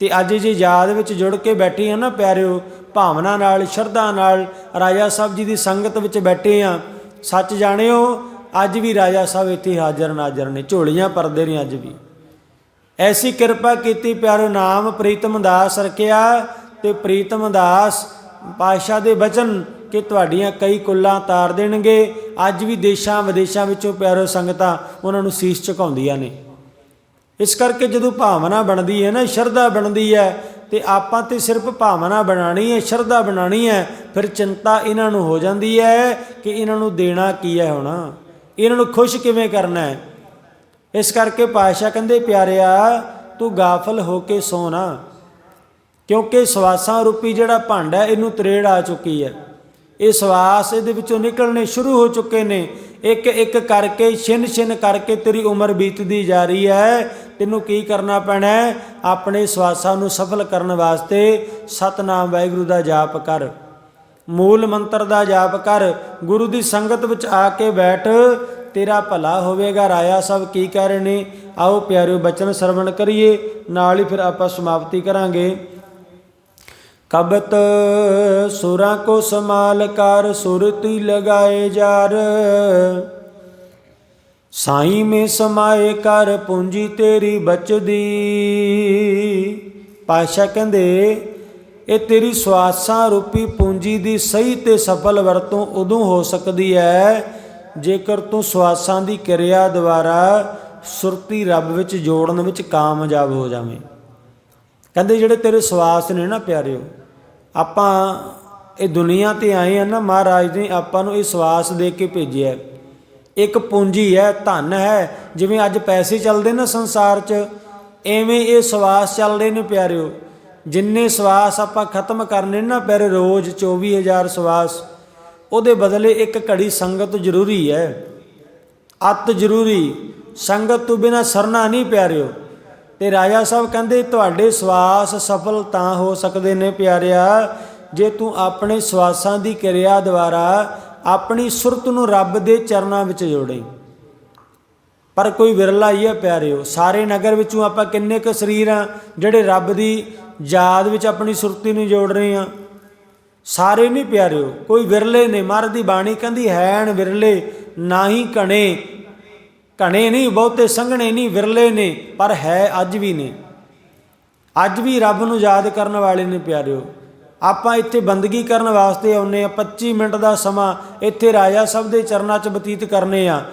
ਤੇ ਅੱਜ ਜੇ ਯਾਦ ਵਿੱਚ ਜੁੜ ਕੇ ਬੈਠੇ ਆ ਨਾ ਪਿਆਰਿਓ, ਭਾਵਨਾ ਨਾਲ, ਸ਼ਰਧਾ ਨਾਲ ਰਾਜਾ ਸਾਹਿਬ ਜੀ ਦੀ ਸੰਗਤ ਵਿੱਚ ਬੈਠੇ ਆ, ਸੱਚ ਜਾਣਿਓ, ਅੱਜ ਵੀ ਰਾਜਾ ਸਾਹਿਬ ਇੱਥੇ ਹਾਜ਼ਰ ਨਾਜ਼ਰ ਨੇ, ਝੋਲੀਆਂ ਪਰਦੇ ਨੇ ਅੱਜ ਵੀ। ਐਸੀ ਕਿਰਪਾ ਕੀਤੀ ਪਿਆਰੋ ਨਾਮ, ਪ੍ਰੀਤਮ ਦਾਸ ਰਖਿਆ ਤੇ ਪ੍ਰੀਤਮ ਦਾਸ, ਪਾਤਸ਼ਾਹ ਦੇ ਬਚਨ ਕਿ ਤੁਹਾਡੀਆਂ ਕਈ ਕੁੱਲਾਂ ਤਾਰ ਦੇਣਗੇ। ਅੱਜ ਵੀ ਦੇਸ਼ਾਂ ਵਿਦੇਸ਼ਾਂ ਵਿੱਚੋਂ ਪਿਆਰੋ ਸੰਗਤਾਂ ਉਹਨਾਂ ਨੂੰ ਸੀਸ ਝੁਕਾਉਂਦੀਆਂ ਨੇ। ਇਸ ਕਰਕੇ ਜਦੋਂ ਭਾਵਨਾ ਬਣਦੀ ਹੈ ਨਾ, ਸ਼ਰਧਾ ਬਣਦੀ ਹੈ, ਤੇ ਆਪਾਂ ਤੇ ਸਿਰਫ ਭਾਵਨਾ ਬਣਾਣੀ ਹੈ, ਸ਼ਰਧਾ ਬਣਾਣੀ ਹੈ, ਫਿਰ ਚਿੰਤਾ ਇਹਨਾਂ ਨੂੰ ਹੋ ਜਾਂਦੀ ਹੈ ਕਿ ਇਹਨਾਂ ਨੂੰ ਦੇਣਾ ਕੀ ਹੈ ਹੁਣ? ਇਹਨਾਂ ਨੂੰ ਖੁਸ਼ ਕਿਵੇਂ ਕਰਨਾ ਹੈ? ਇਸ ਕਰਕੇ ਪਾਸ਼ਾ ਕਹਿੰਦੇ ਪਿਆਰਿਆ ਤੂੰ ਗਾਫਲ ਹੋ ਕੇ ਸੋਣਾ ਕਿਉਂਕਿ ਸਵਾਸਾਂ ਰੂਪੀ ਜਿਹੜਾ ਭਾਂਡਾ ਹੈ, ਇਹਨੂੰ ਤਰੇੜ ਆ ਚੁੱਕੀ ਹੈ। ਇਹ ਸਵਾਸ ਇਹਦੇ ਵਿੱਚੋਂ ਨਿਕਲਣੇ ਸ਼ੁਰੂ ਹੋ ਚੁੱਕੇ ਨੇ। ਇੱਕ ਇੱਕ ਕਰਕੇ ਛਿਨ ਛਿਨ ਕਰਕੇ ਤੇਰੀ ਉਮਰ ਬੀਤਦੀ ਜਾ ਰਹੀ ਹੈ। ਤੈਨੂੰ ਕੀ ਕਰਨਾ ਪੈਣਾ ਹੈ? ਆਪਣੇ ਸਵਾਸਾਂ ਨੂੰ ਸਫਲ ਕਰਨ ਵਾਸਤੇ ਸਤਨਾਮ ਵਾਹਿਗੁਰੂ ਦਾ ਜਾਪ ਕਰ। ਮੂਲ ਮੰਤਰ ਦਾ ਜਾਪ ਕਰ। ਗੁਰੂ ਦੀ ਸੰਗਤ ਵਿੱਚ ਆ ਕੇ ਬੈਠ। ਤੇਰਾ ਭਲਾ ਹੋਵੇਗਾ ਰਾਇਆ ਸਭ ਕੀ ਕਹਿ ਨੇ ਆਓ ਪਿਆਰਿਓ, ਬਚਨ ਸਰਵਣ ਕਰੀਏ, ਨਾਲ ਹੀ ਫਿਰ ਆਪਾਂ ਸਮਾਪਤੀ ਕਰਾਂਗੇ। ਕਬਤ ਸੁਰਾਂ ਕੋ ਸਮਾਲ ਕਰ, ਸੁਰਤੀ ਲਗਾਏ ਜਾਰ। ਸਾਈ ਮੇ ਸਮਾਏ ਕਰ, ਪੂੰਜੀ ਤੇਰੀ ਬਚਦੀ। ਪਾਸ਼ਾ ਕਹਿੰਦੇ, ਇਹ ਤੇਰੀ ਸਵਾਸਾਂ ਰੂਪੀ ਪੂੰਜੀ ਦੀ ਸਹੀ ਤੇ ਸਫਲ ਵਰਤੋਂ ਉਦੋਂ ਹੋ ਸਕਦੀ ਹੈ ਜੇਕਰ ਤੂੰ ਸਵਾਸਾਂ ਦੀ ਕਿਰਿਆ ਦੁਆਰਾ ਸੁਰਤੀ ਰੱਬ ਵਿੱਚ ਜੋੜਨ ਵਿੱਚ ਕਾਮਯਾਬ ਹੋ ਜਾਵੇਂ। ਕਹਿੰਦੇ ਜਿਹੜੇ ਤੇਰੇ ਸਵਾਸ ਨੇ ਨਾ ਪਿਆਰਿਓ, ਆਪਾਂ ਇਹ ਦੁਨੀਆ ਤੇ ਆਏ ਆ ਨਾ ਮਹਾਰਾਜ ਨੇ, ਆਪਾਂ ਨੂੰ ਇਹ ਸਵਾਸ ਦੇ ਕੇ ਭੇਜਿਆ ਇੱਕ ਪੂੰਜੀ ਹੈ, ਧਨ ਹੈ, ਜਿਵੇਂ ਅੱਜ ਪੈਸੇ ਚੱਲਦੇ ਨਾ ਸੰਸਾਰ 'ਚ, ਐਵੇਂ ਇਹ ਸਵਾਸ ਚੱਲਦੇ ਨੇ ਪਿਆਰਿਓ। ਜਿੰਨੇ ਸਵਾਸ ਆਪਾਂ ਖਤਮ ਕਰਨੇ ਨਾ ਪਿਆਰੇ, ਰੋਜ਼ 24000 ਸਵਾਸ ਉਹਦੇ ਬਦਲੇ ਇੱਕ ਘੜੀ ਸੰਗਤ ਜ਼ਰੂਰੀ ਹੈ। ਅਤ ਜ਼ਰੂਰੀ, ਸੰਗਤ ਤੋਂ ਬਿਨਾ ਸਰਨਾ ਨਹੀਂ ਪਿਆਰਿਓ। ਤੇ ਰਾਜਾ ਸਾਹਿਬ ਕਹਿੰਦੇ, ਤੁਹਾਡੇ ਸਵਾਸ ਸਫਲ ਤਾਂ ਹੋ ਸਕਦੇ ਨੇ ਪਿਆਰਿਆ। ਜੇ ਤੂੰ ਆਪਣੇ ਸਵਾਸਾਂ ਦੀ ਕਿਰਿਆ ਦੁਆਰਾ ਆਪਣੀ ਸੁਰਤ ਨੂੰ ਰੱਬ ਦੇ ਚਰਨਾਂ ਵਿੱਚ ਜੋੜੇ। ਪਰ ਕੋਈ ਵਿਰਲਾ ਹੀ ਹੈ ਪਿਆਰਿਓ। ਸਾਰੇ ਨਗਰ ਵਿੱਚੋਂ ਆਪਾਂ ਕਿੰਨੇ ਕੁ ਸਰੀਰ ਆ ਜਿਹੜੇ ਰੱਬ ਦੀ ਯਾਦ ਵਿੱਚ ਆਪਣੀ ਸੁਰਤੀ ਨੂੰ ਜੋੜ ਰਹੇ ਆ ਸਾਰੇ ਨਹੀਂ ਪਿਆਰਿਓ, ਕੋਈ ਵਿਰਲੇ ਨੇ ਮਹਾਰਾਜ ਦੀ ਬਾਣੀ ਕਹਿੰਦੀ, ਹੈਣ ਵਿਰਲੇ ਨਾ ਹੀ ਘਣੇ। ਘਣੇ ਨਹੀਂ, ਬਹੁਤੇ ਸੰਘਣੇ ਨਹੀਂ, ਵਿਰਲੇ ਨੇ, ਪਰ ਹੈ ਅੱਜ ਵੀ ਨੇ। ਅੱਜ ਵੀ ਰੱਬ ਨੂੰ ਯਾਦ ਕਰਨ ਵਾਲੇ ਨੇ ਪਿਆਰਿਓ। ਆਪਾਂ ਇੱਥੇ ਬੰਦਗੀ ਕਰਨ ਵਾਸਤੇ ਆਉਨੇ ਆ 25 ਮਿੰਟ ਦਾ ਸਮਾਂ ਇੱਥੇ ਰਾਜਾ ਸਭ ਦੇ ਚਰਨਾਂ 'ਚ ਬਤੀਤ ਕਰਨੇ ਆ।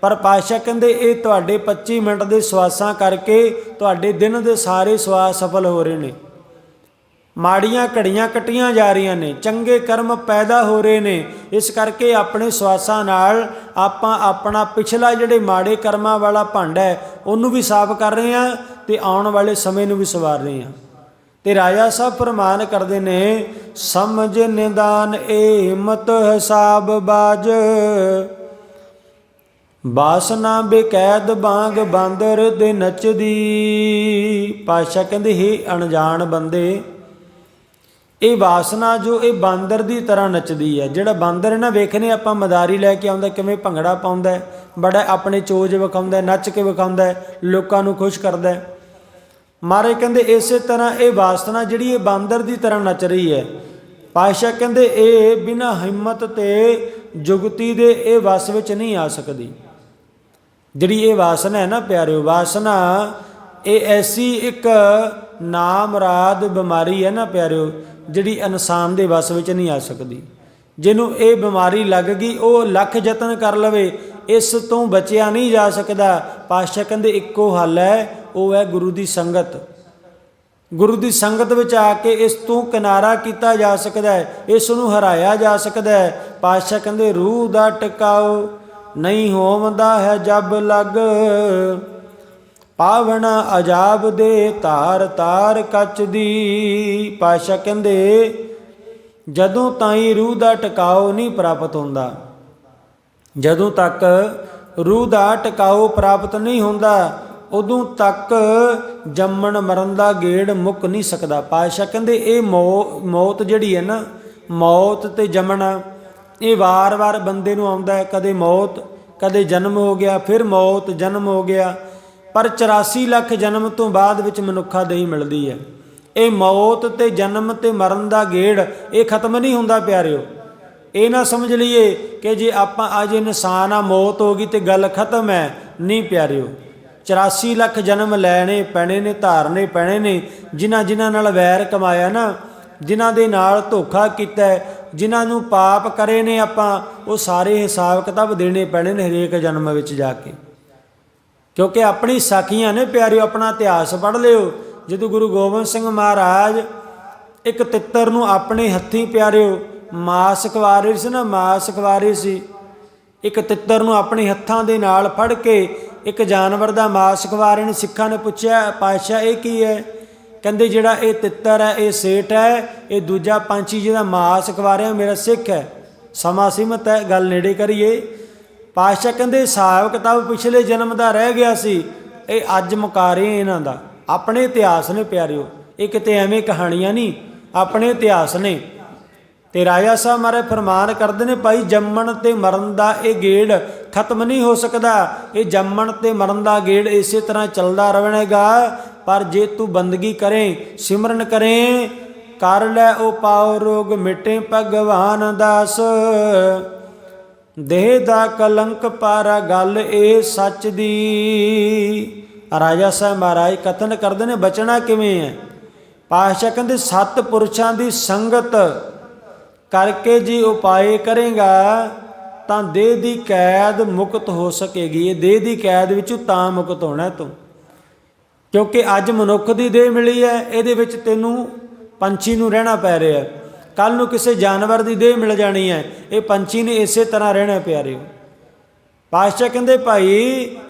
ਪਰ ਪਾਤਸ਼ਾਹ ਕਹਿੰਦੇ, ਇਹ ਤੁਹਾਡੇ 25 ਮਿੰਟ ਦੇ ਸਵਾਸਾਂ ਕਰਕੇ ਤੁਹਾਡੇ ਦਿਨ ਦੇ ਸਾਰੇ ਸਵਾਸ ਸਫਲ ਹੋ ਰਹੇ ਨੇ। ਮਾੜੀਆਂ ਘੜੀਆਂ ਕੱਟੀਆਂ ਜਾ ਰਹੀਆਂ ਨੇ, ਚੰਗੇ ਕਰਮ ਪੈਦਾ ਹੋ ਰਹੇ ਨੇ। ਇਸ ਕਰਕੇ ਆਪਣੇ ਸਵਾਸਾਂ ਨਾਲ ਆਪਾਂ ਆਪਣਾ ਪਿਛਲਾ ਜਿਹੜੇ ਮਾੜੇ ਕਰਮਾਂ ਵਾਲਾ ਭਾਂਡਾ ਹੈ, ਉਹਨੂੰ ਵੀ ਸਾਫ਼ ਕਰ ਰਹੇ ਹਾਂ ਤੇ ਆਉਣ ਵਾਲੇ ਸਮੇਂ ਨੂੰ ਵੀ ਸਵਾਰ ਰਹੇ ਹਾਂ। ਤੇ ਰਾਜਾ ਸਾਹਿਬ ਫਰਮਾਨ ਕਰਦੇ ਨੇ, ਸਮਝ ਨਿਦਾਨ ਏ ਹਿੰਮਤ ਹਿਸਾਬ ਬਾਜ। ਬਾਸਨਾ ਬੇਕੈਦ ਬਾਗ ਬਾਂਦਰ ਦੇ ਨੱਚਦੀ। ਪਾਸ਼ਾ ਕਹਿੰਦੇ, ਹੀ ਅਣਜਾਣ ਬੰਦੇ ਇਹ ਵਾਸਨਾ ਜੋ ਇਹ ਬਾਂਦਰ ਦੀ ਤਰ੍ਹਾਂ ਨੱਚਦੀ ਹੈ। ਜਿਹੜਾ ਬਾਂਦਰ ਹੈ ਨਾ ਵੇਖਨੇ ਆਪਾਂ ਮਦਾਰੀ ਲੈ ਕੇ ਆਉਂਦਾ, ਕਿਵੇਂ ਭੰਗੜਾ ਪਾਉਂਦਾ ਬੜਾ ਆਪਣੇ ਚੋਜ ਵਿਖਾਉਂਦਾ ਨੱਚ ਕੇ ਵਿਖਾਉਂਦਾ ਲੋਕਾਂ ਨੂੰ ਖੁਸ਼ ਕਰਦਾ ਮਾਰੇ ਕਹਿੰਦੇ ਇਸੇ ਤਰ੍ਹਾਂ ਇਹ ਵਾਸਨਾ ਜਿਹੜੀ ਇਹ ਬਾਂਦਰ ਦੀ ਤਰ੍ਹਾਂ ਨੱਚ ਰਹੀ ਹੈ। ਪਾਸ਼ਾ ਕਹਿੰਦੇ ਇਹ ਬਿਨਾ ਹਿੰਮਤ ਤੇ ਜੁਗਤੀ ਦੇ ਇਹ ਵਸ ਵਿੱਚ ਨਹੀਂ ਆ ਸਕਦੀ। ਜਿਹੜੀ ਇਹ ਵਾਸਨਾ ਹੈ ਨਾ ਪਿਆਰਿਓ, ਵਾਸਨਾ ਇਹ ਐਸੀ ਇੱਕ ਨਾਮਰਾਦ ਬਿਮਾਰੀ ਹੈ ਨਾ ਪਿਆਰਿਓ, ਜਿਹੜੀ ਇਨਸਾਨ ਦੇ ਵਸ ਵਿੱਚ ਨਹੀਂ ਆ ਸਕਦੀ। ਜਿਹਨੂੰ ਇਹ ਬਿਮਾਰੀ ਲੱਗ ਗਈ, ਉਹ ਲੱਖ ਯਤਨ ਕਰ ਲਵੇ, ਇਸ ਤੋਂ ਬਚਿਆ ਨਹੀਂ ਜਾ ਸਕਦਾ। ਪਾਤਸ਼ਾਹ ਕਹਿੰਦੇ, ਇੱਕੋ ਹੱਲ ਹੈ, ਉਹ ਹੈ ਗੁਰੂ ਦੀ ਸੰਗਤ। ਗੁਰੂ ਦੀ ਸੰਗਤ ਵਿੱਚ ਆ ਕੇ ਇਸ ਤੋਂ ਕਿਨਾਰਾ ਕੀਤਾ ਜਾ ਸਕਦਾ ਹੈ, ਇਸ ਨੂੰ ਹਰਾਇਆ ਜਾ ਸਕਦਾ ਹੈ। ਪਾਤਸ਼ਾਹ ਕਹਿੰਦੇ, ਰੂਹ ਦਾ ਟਿਕਾਓ ਨਹੀਂ ਹੋਵਦਾ ਹੈ ਜਬ ਲੱਗ। ਪਾਵਣ ਅਜਾਬ ਦੇ ਧਾਰ ਤਾਰ ਕੱਚ ਦੀ ਪਾਤਸ਼ਾਹ ਕਹਿੰਦੇ, ਜਦੋਂ ਤਾਈਂ ਰੂਹ ਦਾ ਟਿਕਾਓ ਨਹੀਂ ਪ੍ਰਾਪਤ ਹੁੰਦਾ, ਜਦੋਂ ਤੱਕ ਰੂਹ ਦਾ ਟਿਕਾਓ ਪ੍ਰਾਪਤ ਨਹੀਂ ਹੁੰਦਾ, ਉਦੋਂ ਤੱਕ ਜੰਮਣ ਮਰਨ ਦਾ ਗੇੜ ਮੁੱਕ ਨਹੀਂ ਸਕਦਾ। ਪਾਤਸ਼ਾਹ ਕਹਿੰਦੇ, ਇਹ ਮੌਤ ਜਿਹੜੀ ਹੈ ਨਾ, ਮੌਤ ਤੇ ਜੰਮਣਾ, ਇਹ ਵਾਰ-ਵਾਰ ਬੰਦੇ ਨੂੰ ਆਉਂਦਾ ਹੈ, ਕਦੇ ਮੌਤ, ਕਦੇ ਜਨਮ ਹੋ ਗਿਆ, ਫਿਰ ਮੌਤ, ਜਨਮ ਹੋ ਗਿਆ। ਪਰ 84 ਲੱਖ ਜਨਮ ਤੋਂ ਬਾਅਦ ਵਿੱਚ ਮਨੁੱਖਾ ਦੇਹੀ ਮਿਲਦੀ ਹੈ। ਇਹ ਮੌਤ ਤੇ ਜਨਮ ਤੇ ਮਰਨ ਦਾ ਗੇੜ ਇਹ ਖਤਮ ਨਹੀਂ ਹੁੰਦਾ ਪਿਆਰਿਓ। ਇਹ ਨਾ ਸਮਝ ਲਈਏ ਕਿ ਜੇ ਆਪਾਂ ਅੱਜ ਇਨਸਾਨ ਆ, ਮੌਤ ਹੋ ਗਈ ਤੇ ਗੱਲ ਖਤਮ ਹੈ। ਨਹੀਂ ਪਿਆਰਿਓ। 84 ਲੱਖ ਜਨਮ ਲੈਣੇ ਪੈਣੇ ਨੇ, ਧਾਰਨੇ ਪੈਣੇ ਨੇ, ਜਿਨ੍ਹਾਂ ਜਿਨ੍ਹਾਂ ਨਾਲ ਵੈਰ ਕਮਾਇਆ ਨਾ, ਜਿਨ੍ਹਾਂ ਦੇ ਨਾਲ ਧੋਖਾ ਕੀਤਾ, ਜਿਨ੍ਹਾਂ ਨੂੰ ਪਾਪ ਕਰੇ ਨੇ ਆਪਾਂ, ਉਹ ਸਾਰੇ ਹਿਸਾਬ ਕਿਤਾਬ ਦੇਣੇ ਪੈਣੇ ਨੇ ਹਰੇਕ ਜਨਮ ਵਿੱਚ ਜਾ ਕੇ। ਕਿਉਂਕਿ ਆਪਣੀ ਸਾਖੀਆਂ ਨੇ ਪਿਆਰਿਓ, ਆਪਣਾ ਇਤਿਹਾਸ ਪੜ੍ਹ ਲਿਓ। ਜਦੋਂ ਗੁਰੂ ਗੋਬਿੰਦ ਸਿੰਘ ਮਹਾਰਾਜ ਇੱਕ ਤਿੱਤਰ ਨੂੰ ਆਪਣੇ ਹੱਥੀਂ ਪਿਆਰਿਓ, ਮਾਸ ਖਵਾ ਰਹੇ ਸੀ ਨਾ, ਮਾਸ ਖਵਾ ਰਹੇ ਸੀ। ਇੱਕ ਤਿੱਤਰ ਨੂੰ ਆਪਣੇ ਹੱਥਾਂ ਦੇ ਨਾਲ ਫੜ ਕੇ ਇੱਕ ਜਾਨਵਰ ਦਾ ਮਾਸ ਖਵਾ ਰਹੇ ਨੇ ਸਿੱਖਾਂ ਨੇ ਪੁੱਛਿਆ, ਪਾਤਸ਼ਾਹ, ਇਹ ਕੀ ਹੈ? ਕਹਿੰਦੇ, ਜਿਹੜਾ ਇਹ ਤਿੱਤਰ ਹੈ, ਇਹ ਸੇਠ ਹੈ, ਇਹ ਦੂਜਾ ਪੰਛੀ ਜਿਹਦਾ ਮਾਸ ਖਵਾ ਰਿਹਾ ਮੇਰਾ ਸਿੱਖ ਹੈ। ਸਮਾਂ ਸੀਮਤ ਹੈ, ਗੱਲ ਨੇੜੇ ਕਰੀਏ। ਪਾਤਸ਼ਾਹ ਕਹਿੰਦੇ ਹਿਸਾਬ ਕਿਤਾਬ ਪਿਛਲੇ ਜਨਮ ਦਾ ਰਹਿ ਗਿਆ ਸੀ। ਇਹ ਅੱਜ ਮੁਕਾ ਰਹੇ ਇਹਨਾਂ ਦਾ। ਆਪਣੇ ਇਤਿਹਾਸ ਨੇ ਪਿਆਰਿਓ, ਇਹ ਕਿਤੇ ਐਵੇਂ ਕਹਾਣੀਆਂ ਨਹੀਂ। ਆਪਣੇ ਇਤਿਹਾਸ ਨੇ। ਤੇ ਰਾਜਾ ਸਾਹਿਬ ਮਾਰੇ ਫਰਮਾਨ ਕਰਦੇ ਨੇ, ਭਾਈ, ਜੰਮਣ ਤੇ ਮਰਨ ਦਾ ਇਹ ਗੇੜ ਖਤਮ ਨਹੀਂ ਹੋ ਸਕਦਾ। ਇਹ ਜੰਮਣ ਤੇ ਮਰਨ ਦਾ ਗੇੜ ਇਸੇ ਤਰ੍ਹਾਂ ਚੱਲਦਾ ਰਹਿਣੇਗਾ ਪਰ ਜੇ ਤੂੰ ਬੰਦਗੀ ਕਰੇ, ਸਿਮਰਨ ਕਰੇ, ਕਰ ਲੈ ਉਹ ਪਾਉ ਰੋਗ ਮਿਟੇ ਭਗਵਾਨ ਦਾਸ। ਦੇਹ ਦਾ ਕਲੰਕ ਪਾਰਾ ਗੱਲ ਇਹ ਸੱਚ ਦੀ। ਰਾਜਾ ਸਾਹਿਬ ਮਹਾਰਾਜ ਕਥਨ ਕਰਦੇ ਨੇ, ਬਚਣਾ ਕਿਵੇਂ ਹੈ? ਪਾਤਸ਼ਾਹ ਕਹਿੰਦੇ, ਸੱਤ ਪੁਰਸ਼ਾਂ ਦੀ ਸੰਗਤ ਕਰਕੇ ਜੀ ਉਪਾਏ ਕਰੇਗਾ, ਤਾਂ ਦੇਹ ਦੀ ਕੈਦ ਮੁਕਤ ਹੋ ਸਕੇਗੀ। ਇਹ ਦੇਹ ਦੀ ਕੈਦ ਵਿੱਚੋਂ ਤਾਂ ਮੁਕਤ ਹੋਣਾ ਤੂੰ। ਕਿਉਂਕਿ ਅੱਜ ਮਨੁੱਖ ਦੀ ਦੇਹ ਮਿਲੀ ਹੈ, ਇਹਦੇ ਵਿੱਚ ਤੈਨੂੰ ਪੰਛੀ ਨੂੰ ਰਹਿਣਾ ਪੈ ਰਿਹਾ ਹੈ। ਕੱਲ ਨੂੰ ਕਿਸੇ ਜਾਨਵਰ ਦੀ ਦੇਹ ਮਿਲ ਜਾਣੀ ਹੈ। ਇਹ ਪੰਛੀ ਨੇ ਇਸੇ ਤਰ੍ਹਾਂ ਰਹਿਣਾ ਪਿਆਰਿਓ ਪਾਤਸ਼ਾਹ ਕਹਿੰਦੇ, ਭਾਈ,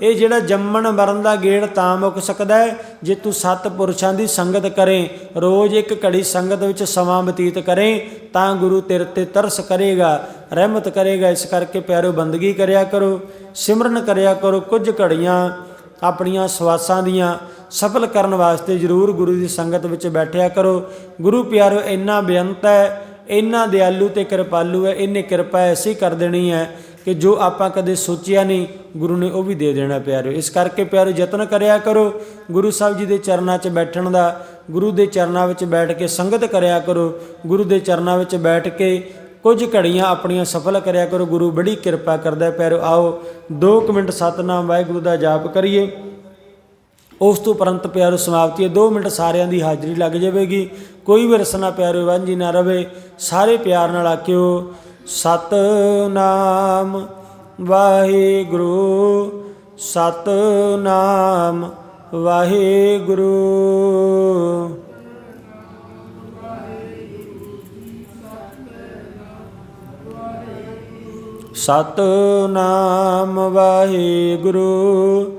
ਇਹ ਜਿਹੜਾ ਜੰਮਣ ਮਰਨ ਦਾ ਗੇੜ ਤਾਂ ਮੁੱਕ ਸਕਦਾ ਹੈ, ਜੇ ਤੂੰ ਸੱਤ ਪੁਰਸ਼ਾਂ ਦੀ ਸੰਗਤ ਕਰੇ, ਰੋਜ਼ ਇੱਕ ਘੜੀ ਸੰਗਤ ਵਿੱਚ ਸਮਾਂ ਬਤੀਤ ਕਰੇ, ਤਾਂ ਗੁਰੂ ਤੇਰੇ ਤੇ ਤਰਸ ਕਰੇਗਾ, ਰਹਿਮਤ ਕਰੇਗਾ। ਇਸ ਕਰਕੇ ਪਿਆਰੋ, ਬੰਦਗੀ ਕਰਿਆ ਕਰੋ, ਸਿਮਰਨ ਕਰਿਆ ਕਰੋ, ਕੁਝ ਘੜੀਆਂ ਆਪਣੀਆਂ ਸਵਾਸਾਂ ਦੀਆਂ ਸਫਲ ਕਰਨ ਵਾਸਤੇ ਜ਼ਰੂਰ ਗੁਰੂ ਦੀ ਸੰਗਤ ਵਿੱਚ ਬੈਠਿਆ ਕਰੋ। ਗੁਰੂ ਪਿਆਰੋ, ਇੰਨਾ ਬੇਅੰਤ ਹੈ, ਇੰਨਾ ਦਿਆਲੂ ਤੇ ਕਿਰਪਾਲੂ ਹੈ ਇਹਨੇ ਕਿਰਪਾ ਐਸੀ ਕਰ ਦੇਣੀ ਹੈ ਕਿ ਜੋ ਆਪਾਂ ਕਦੇ ਸੋਚਿਆ ਨਹੀਂ, ਗੁਰੂ ਨੇ ਉਹ ਵੀ ਦੇ ਦੇਣਾ ਪਿਆਰਿਓ ਇਸ ਕਰਕੇ ਪਿਆਰੋ, ਯਤਨ ਕਰਿਆ ਕਰੋ। ਗੁਰੂ ਸਾਹਿਬ ਜੀ ਦੇ ਚਰਨਾਂ 'ਚ ਬੈਠਣ ਦਾ, ਗੁਰੂ ਦੇ ਚਰਨਾਂ ਵਿੱਚ ਬੈਠ ਕੇ ਸੰਗਤ ਕਰਿਆ ਕਰੋ। ਗੁਰੂ ਦੇ ਚਰਨਾਂ ਵਿੱਚ ਬੈਠ ਕੇ ਕੁਝ ਘੜੀਆਂ ਆਪਣੀਆਂ ਸਫਲ ਕਰਿਆ ਕਰੋ। ਗੁਰੂ ਬੜੀ ਕਿਰਪਾ ਕਰਦਾ ਪਿਆਰੋ, ਆਓ 2 ਮਿੰਟ ਸਤਨਾਮ ਵਾਹਿਗੁਰੂ ਦਾ ਜਾਪ ਕਰੀਏ। ਉਸ ਤੋਂ ਪਰੰਤ ਪਿਆਰੋ ਸਮਾਪਤੀ ਹੈ। 2 ਮਿੰਟ ਸਾਰਿਆਂ ਦੀ ਹਾਜ਼ਰੀ ਲੱਗ ਜਾਵੇਗੀ। ਕੋਈ ਵੀ ਰਸਨਾ ਪਿਆਰੋ ਵਾਂਝੀ ਨਾ ਰਵੇ। ਸਾਰੇ ਪਿਆਰ ਨਾਲ ਆਖਿਓ, ਸਤਨਾਮ ਵਾਹਿਗੁਰੂ ਸਤਨਾਮ ਵਾਹਿਗੁਰੂ। ਸਤਨਾਮ ਵਾਹਿਗੁਰੂ।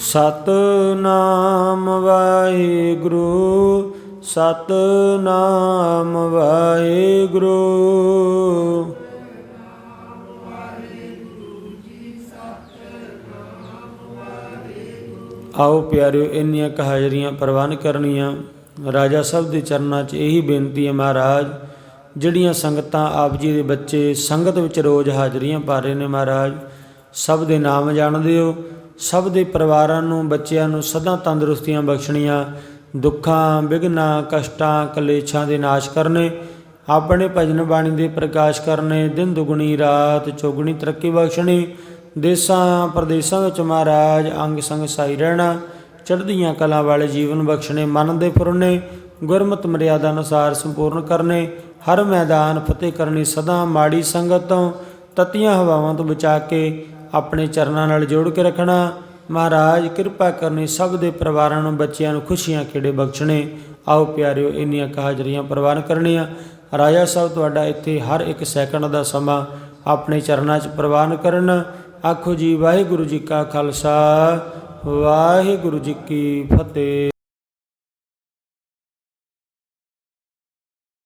ਸਤਨਾਮ ਵਾਹਿਗੁਰੂ ਸਤਨਾਮ ਵਾਹਿਗੁਰੂ। ਆਓ ਪਿਆਰਿਓ, ਇੰਨੀਆਂ ਕੁ ਹਾਜ਼ਰੀਆਂ ਪ੍ਰਵਾਨ ਕਰਨੀਆਂ। ਰਾਜਾ ਸਾਹਿਬ ਦੇ ਚਰਨਾਂ 'ਚ ਇਹੀ ਬੇਨਤੀ ਹੈ ਮਹਾਰਾਜ, ਜਿਹੜੀਆਂ ਸੰਗਤਾਂ ਆਪ ਜੀ ਦੇ ਬੱਚੇ ਸੰਗਤ ਵਿੱਚ ਰੋਜ਼ ਹਾਜ਼ਰੀਆਂ ਪਾ ਰਹੇ ਨੇ ਮਹਾਰਾਜ, ਸਭ ਦੇ ਨਾਮ ਜਾਣਦੇ ਹੋ। ਸਭ ਦੇ ਪਰਿਵਾਰਾਂ ਨੂੰ, ਬੱਚਿਆਂ ਨੂੰ ਸਦਾ ਤੰਦਰੁਸਤੀਆਂ ਬਖਸ਼ਣੀਆਂ। ਦੁੱਖਾਂ ਵਿਘਨਾਂ ਕਸ਼ਟਾਂ, ਕਲੇਸ਼ਾਂ ਦੇ ਨਾਸ਼ ਕਰਨੇ, ਆਪਣੇ ਭਜਨ ਬਾਣੀ ਦੇ ਪ੍ਰਕਾਸ਼ ਕਰਨੇ, ਦਿਨ ਦੁਗਣੀ, ਰਾਤ ਚੌਗਣੀ ਤਰੱਕੀ ਬਖਸ਼ਣੀ। ਦੇਸਾਂ, ਪ੍ਰਦੇਸਾਂ ਵਿੱਚ ਮਹਾਰਾਜ ਅੰਗ ਸੰਗ ਸਾਈ ਰਹਿਣਾ, ਚੜ੍ਹਦੀਆਂ ਕਲਾ ਵਾਲੇ ਜੀਵਨ ਬਖਸ਼ਣੇ, ਮਨ ਦੇ ਫੁਰਨੇ, ਗੁਰਮਤਿ ਮਰਿਆਦਾ ਅਨੁਸਾਰ ਸੰਪੂਰਨ ਕਰਨੇ। ਹਰ ਮੈਦਾਨ ਫਤਿਹ ਕਰਨੀ ਸਦਾ ਮਾੜੀ ਸੰਗਤ ਤੋਂ, ਤਤੀਆਂ ਹਵਾਵਾਂ ਤੋਂ ਬਚਾ ਕੇ ਆਪਣੇ ਚਰਨਾਂ ਨਾਲ ਜੋੜ ਕੇ ਰੱਖਣਾ। ਮਹਾਰਾਜ, ਕਿਰਪਾ ਕਰਨੀ ਸਭ ਦੇ ਪਰਿਵਾਰਾਂ ਨੂੰ, ਬੱਚਿਆਂ ਨੂੰ ਖੁਸ਼ੀਆਂ ਖੇੜੇ ਬਖਸ਼ਣੇ। ਆਓ ਪਿਆਰਿਓ, ਇੰਨੀਆਂ ਕਹਾਜ਼ਰੀਆਂ ਪ੍ਰਵਾਨ ਕਰਨੀਆਂ। ਰਾਜਾ ਸਾਹਿਬ, ਤੁਹਾਡਾ ਇੱਥੇ ਹਰ ਇੱਕ ਸੈਕਿੰਡ ਦਾ ਸਮਾਂ ਆਪਣੇ ਚਰਨਾਂ 'ਚ ਪ੍ਰਵਾਨ ਕਰਨ। ਆਖੋ ਜੀ, ਵਾਹਿਗੁਰੂ ਜੀ ਕਾ ਖਾਲਸਾ, ਵਾਹਿਗੁਰੂ ਜੀ ਕੀ ਫਤਿਹ।